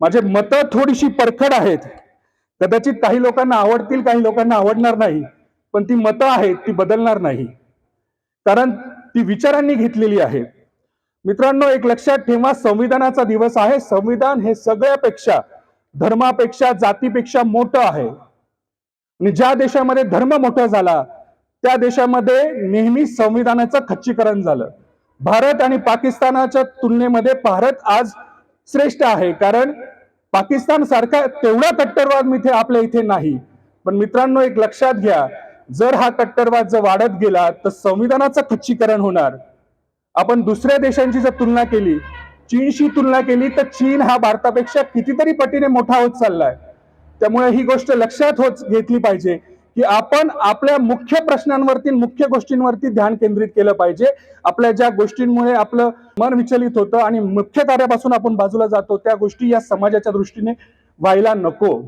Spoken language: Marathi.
माझे मतं थोडीशी परखड आहेत. कदाचित काही लोकांना आवडतील काही लोकांना आवडणार नाही. पण ती मतं आहेत ती बदलणार नाही. कारण ती विचारांनी घेतलेली आहे. मित्रांनो एक लक्षात ठेवा संविधानाचा दिवस आहे. संविधान हे सगळ्यापेक्षा धर्मापेक्षा जातीपेक्षा मोठं आहे. आणि ज्या देशामध्ये धर्म मोठा झाला त्या देशामध्ये नेहमी संविधानाचं खच्चीकरण झालं. भारत आणि पाकिस्तानाच्या तुलनेमध्ये भारत आज श्रेष्ठ आहे. कारण पाकिस्तान सारखा तेवढा कट्टरवाद इथे आपल्या इथे नाही. पण मित्रांनो एक लक्षात घ्या. जर हा कट्टरवाद जर वाढत गेला तर संविधानाचं खच्चीकरण होणार. आपण दुसऱ्या देशांची जर तुलना केली चीनशी तुलना केली तर चीन हा भारतापेक्षा कितीतरी पटीने मोठा होत चाललाय. त्यामुळे ही गोष्ट लक्षात होत घेतली पाहिजे. की आपण आपल्या मुख्य प्रश्नांवरती मुख्य गोष्टींवरती ध्यान केंद्रित केलं पाहिजे. आपल्या ज्या गोष्टींमुळे आपलं मन विचलित होतं आणि मुख्य कार्यापासून आपण बाजूला जातो त्या गोष्टी या समाजाच्या दृष्टीने व्हायला नको.